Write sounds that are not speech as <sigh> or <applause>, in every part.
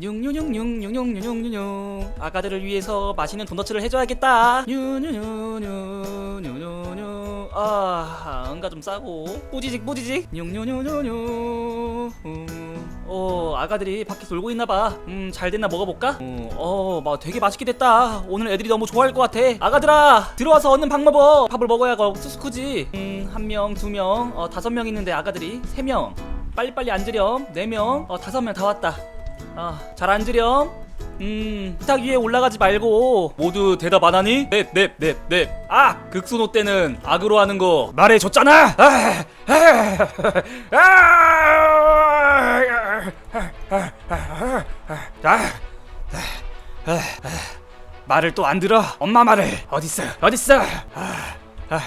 뉴뉴뉴뉴뉴뉴뉴뉴 아가들을 위해서 맛있는 도너츠를 해줘야겠다 뉴뉴뉴뉴뉴뉴뉴 아 응가 좀 싸고 뿌지직 뿌지직 뉴뉴뉴뉴뉴 음, 어 아가들이 밖에 돌고 있나봐 음 잘됐나 먹어볼까 어막 되게 맛있게 됐다 오늘 애들이 너무 좋아할 것 같아 아가들아 들어와서 얻는 밥 먹어 밥을 먹어야 수수크지 음한 명 두명 어 다섯 명 있는데 아가들이 세명 빨리빨리 앉으렴 네명 어 다섯 명 다 왔다 아, 잘 앉으렴. 음, 식탁 위에 올라가지 말고 모두 대답 안 하니? 넵, 넵, 넵, 넵. 아, 극소노 때는 악으로 하는 거 말해줬잖아. 아, 아, 아, 아, 말을 또 안 들어? 엄마 말을 어딨어? 어딨어? 아, 아,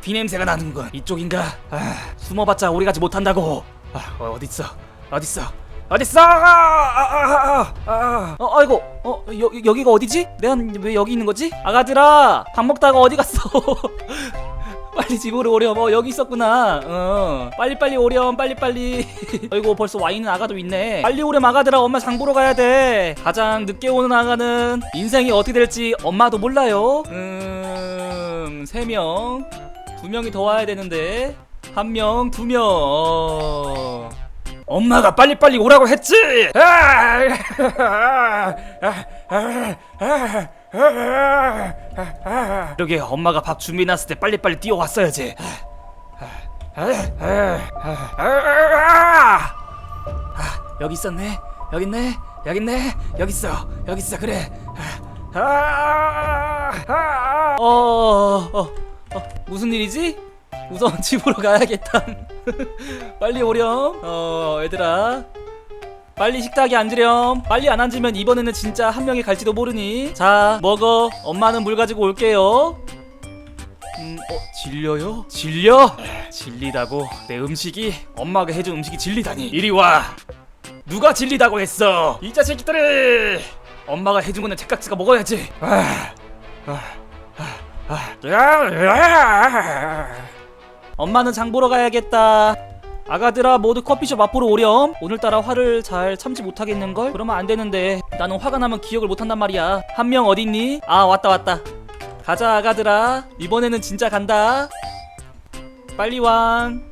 비 냄새가 나는군. 이쪽인가? 아, 숨어봤자 오래 가지 못한다고. 아, 어, 어딨어? 어딨어? 어딨어? 아, 아, 아, 아. 어, 아이고, 어, 여, 여기가 어디지? 내가 왜 여기 있는 거지? 아가들아, 밥 먹다가 어디 갔어? <laughs> 빨리 집으로 오렴. 어, 여기 있었구나. 어, 빨리 빨리 오렴. 빨리 빨리. <laughs> 아이고, 벌써 와 있는 아가도 있네. 빨리 오렴, 아가들아. 엄마 장 보러 가야 돼. 가장 늦게 오는 아가는 인생이 어떻게 될지 엄마도 몰라요. 음, 세 명, 두 명이 더 와야 되는데 한 명, 두 명. 어. 엄마가 빨리빨리 오라고 했지. 이렇게 엄마가 밥 준비해놨을 때 빨리빨리 뛰어왔어야지. 아, 여기 있었네. 여기 있네. 여기 있네. 여기 있어. 여기 있어. 그래. 어, 어, 어, 어, 무슨 일이지? 우선 집으로 가야겠다. <laughs> 빨리 오렴. 어, 얘들아. 빨리 식탁에 앉으렴. 빨리 안 앉으면 이번에는 진짜 한 명이 갈지도 모르니. 자, 먹어. 엄마는 물 가지고 올게요. 음, 어, 질려요? 질려? 질리다고 내 음식이 엄마가 해준 음식이 질리다니. 이리 와. 누가 질리다고 했어? 이 자식들이. 엄마가 해준 거는 책각지가 먹어야지. 아, 아, 아, 아. 엄마는 장 보러 가야겠다. 아가들아 모두 커피숍 앞으로 오렴. 오늘따라 화를 잘 참지 못하겠는걸? 그러면 안 되는데 나는 화가 나면 기억을 못한단 말이야. 한 명 어딨니? 아 왔다 왔다. 가자 아가들아. 이번에는 진짜 간다. 빨리 왕.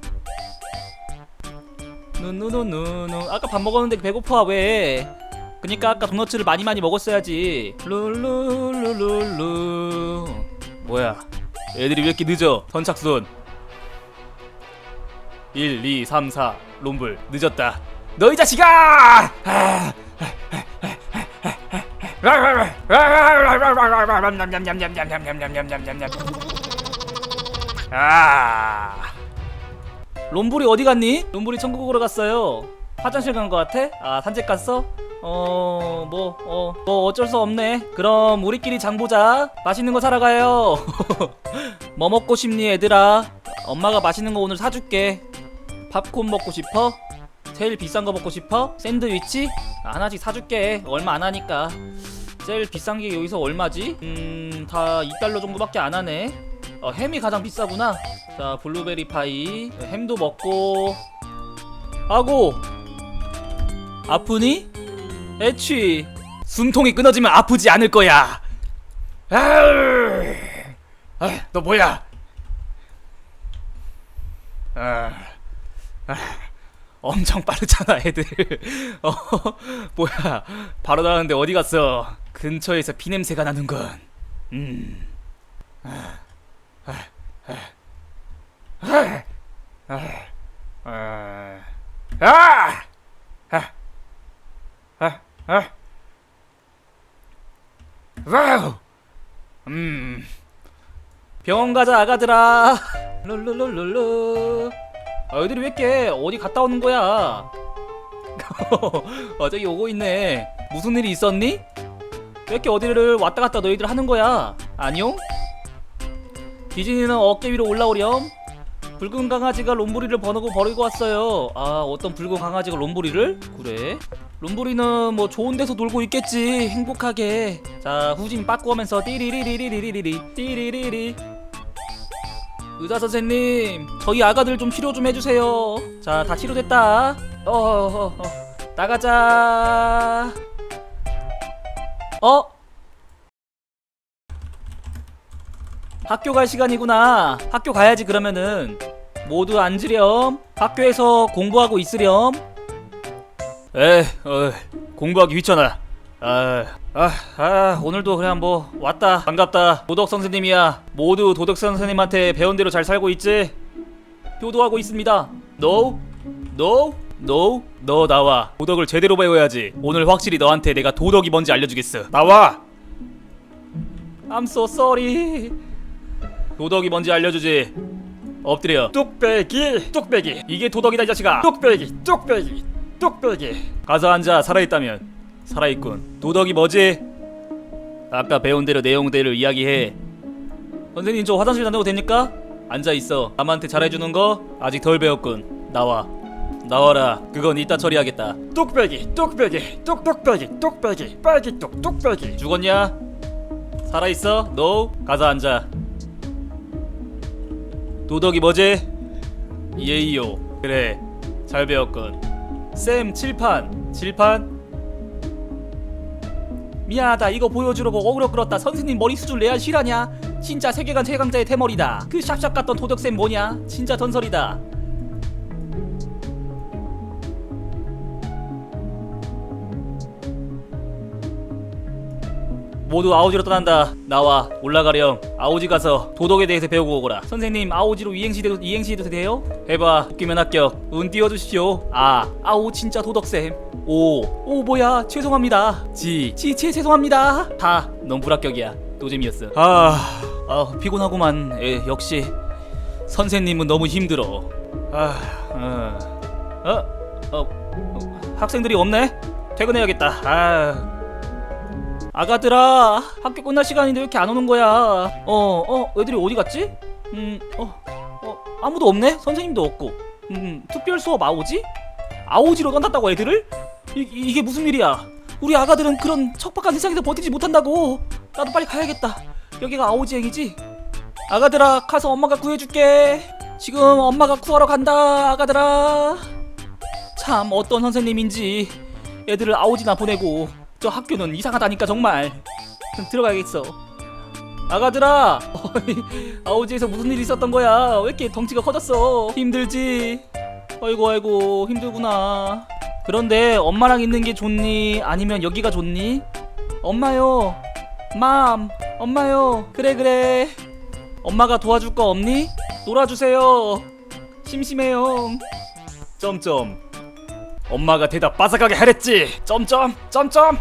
누누누누누. 아까 밥 먹었는데 배고파 왜? 그니까 아까 도너츠를 많이 많이 먹었어야지. 룰루루루루. 뭐야? 애들이 왜 이렇게 늦어? 선착순. 1, 2, 3, 4 롬블 늦었다 너이 자식아! 아. 롬블이 어디 갔니? 롬블이 천국으로 갔어요 화장실 간 거 같아? 아 산책 갔어? 어, 뭐, 어, 뭐 어쩔 수 없네. 그럼 우리끼리 장 보자. 맛있는 거 사러 가요. <laughs> 뭐 먹고 싶니, 얘들아? 엄마가 맛있는 거 오늘 사줄게. 팝콘 먹고 싶어? 제일 비싼 거 먹고 싶어? 샌드위치? 하나씩 사줄게. 얼마 안 하니까. 제일 비싼 게 여기서 얼마지? 음, 다 2달러 정도밖에 안 하네. 어, 햄이 가장 비싸구나. 자, 블루베리 파이. 햄도 먹고. 하고. 아프니? 애취. 숨통이 끊어지면 아프지 않을 거야. 아으. 아, 너 뭐야? 아. 아, 엄청 빠르잖아 애들. <laughs> 어 뭐야. 바로 나왔는데 어디 갔어? 근처에서 피냄새가 나는군 음. 아, 아, 아, 아, 아, 아, 아, 아, 아, 와우. 음. 병원 가자 아가들아 룰루룰룰루 아, 애들이 왜 이렇게 어디 갔다 오는 거야? <laughs> 어, 저기 오고 있네. 무슨 일이 있었니? 왜 이렇게 어디를 왔다 갔다 너희들 하는 거야? 안녕? 디즈니는 어깨 위로 올라오렴. 붉은 강아지가 롬부리를 번호고 버리고 왔어요. 아, 어떤 붉은 강아지가 롬부리를? 그래? 롬부리는 뭐 좋은 데서 놀고 있겠지. 행복하게. 자, 후진 빠꾸 하면서 띠리리리리리리리 띠리리리. 의사 선생님, 저희 아가들 좀 치료 좀 해주세요. 자, 다 치료됐다. 어, 어, 어, 어. 나가자. 어? 학교 갈 시간이구나. 학교 가야지 그러면은 모두 앉으렴. 학교에서 공부하고 있으렴. 에, 어, 공부하기 귀찮아. 아, 아, 아, 오늘도 그냥 뭐 왔다. 반갑다. 도덕 선생님이야. 모두 도덕 선생님한테 배운 대로 잘 살고 있지? 효도하고 있습니다. No, no, no. 너 나와. 도덕을 제대로 배워야지. 오늘 확실히 너한테 내가 도덕이 뭔지 알려주겠어. 나와. I'm so sorry. 도덕이 뭔지 알려주지. 엎드려. 뚝배기, 뚝배기. 이게 도덕이다 이 자식아. 뚝배기, 뚝배기, 뚝배기. 가서 앉아. 살아있다면. 살아있군. 도덕이 뭐지? 아까 배운 대로 내용대로 이야기해. 선생님 저 화장실 다녀도 됩니까? 앉아 있어. 남한테 잘해주는 거 아직 덜 배웠군. 나와. 나와라. 그건 이따 처리하겠다. 뚝배기, 뚝배기, 뚝뚝배기, 뚝배기, 빨기 뚝, 뚝배기. 죽었냐? 살아 있어? 너 가서 앉아. 도덕이 뭐지? 예의요. 그래. 잘 배웠군. 쌤 칠판. 칠판? 미안하다. 이거 보여주려고 어그로 끌었다. 선생님 머리 수준 레알 실하냐? 진짜 세계관 최강자의 대머리다. 그 샵샵 같던 도덕쌤 뭐냐? 진짜 전설이다. 모두 아오지로 떠난다. 나와 올라가렴. 아오지 가서 도덕에 대해서 배우고 오거라. 선생님 아오지로 이행시 돼도 이행시 해도 돼요? 해봐. 웃기면 합격. 운 띄워주십시오. 아 아오 진짜 도덕쌤. 오. 오 뭐야 죄송합니다. 지. 지체 죄송합니다. 다. 넌 불합격이야. 노잼이었어. 아, 아 피곤하구만. 에, 역시 선생님은 너무 힘들어. 아, 어, 어, 어, 어 학생들이 없네. 퇴근해야겠다. 아. 아가들아 학교 끝날 시간인데 왜 이렇게 안 오는 거야? 어어 애들이 어디 갔지? 음어 어, 아무도 없네? 선생님도 없고. 음 특별 수업 아오지? 아오지로 떠났다고 애들을? 이, 이- 이게 무슨 일이야? 우리 아가들은 그런 척박한 세상에서 버티지 못한다고. 나도 빨리 가야겠다. 여기가 아오지행이지? 아가들아 가서 엄마가 구해줄게. 지금 엄마가 구하러 간다 아가들아. 참 어떤 선생님인지 애들을 아오지나 보내고 저 학교는 이상하다니까 정말. 들어가야겠어. 아가들아! 아오지에서 무슨 일이 있었던 거야? 왜 이렇게 덩치가 커졌어? 힘들지? 아이고 아이고 힘들구나. 그런데 엄마랑 있는 게 좋니? 아니면 여기가 좋니? 엄마요. 맘 엄마요. 그래 그래. 엄마가 도와줄 거 없니? 놀아주세요. 심심해요. 점점 엄마가 대답 빠삭하게 하랬지. 점점 점점.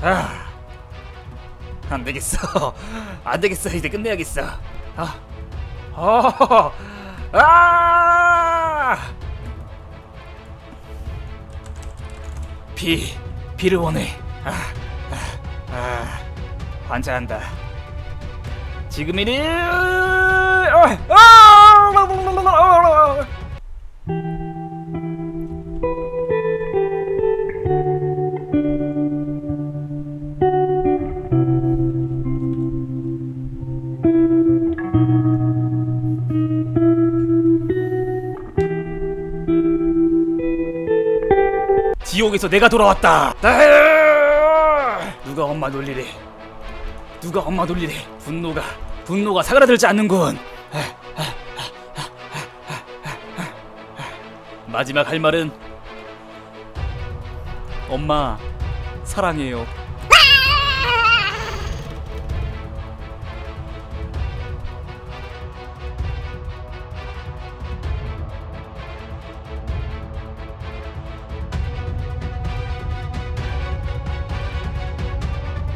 아, 안 되겠어. 안 되겠어. 이제 끝내야겠어. 아, 어, 아, 비, 비를 원해. 아, 아, 아, 환자한다. 지금이니. 아, 아, 지옥에서 내가 돌아왔다. 누가 엄마 놀리래? 누가 엄마 놀리래? 분노가 분노가 사그라들지 않는군. 마지막 할 말은 엄마 사랑해요.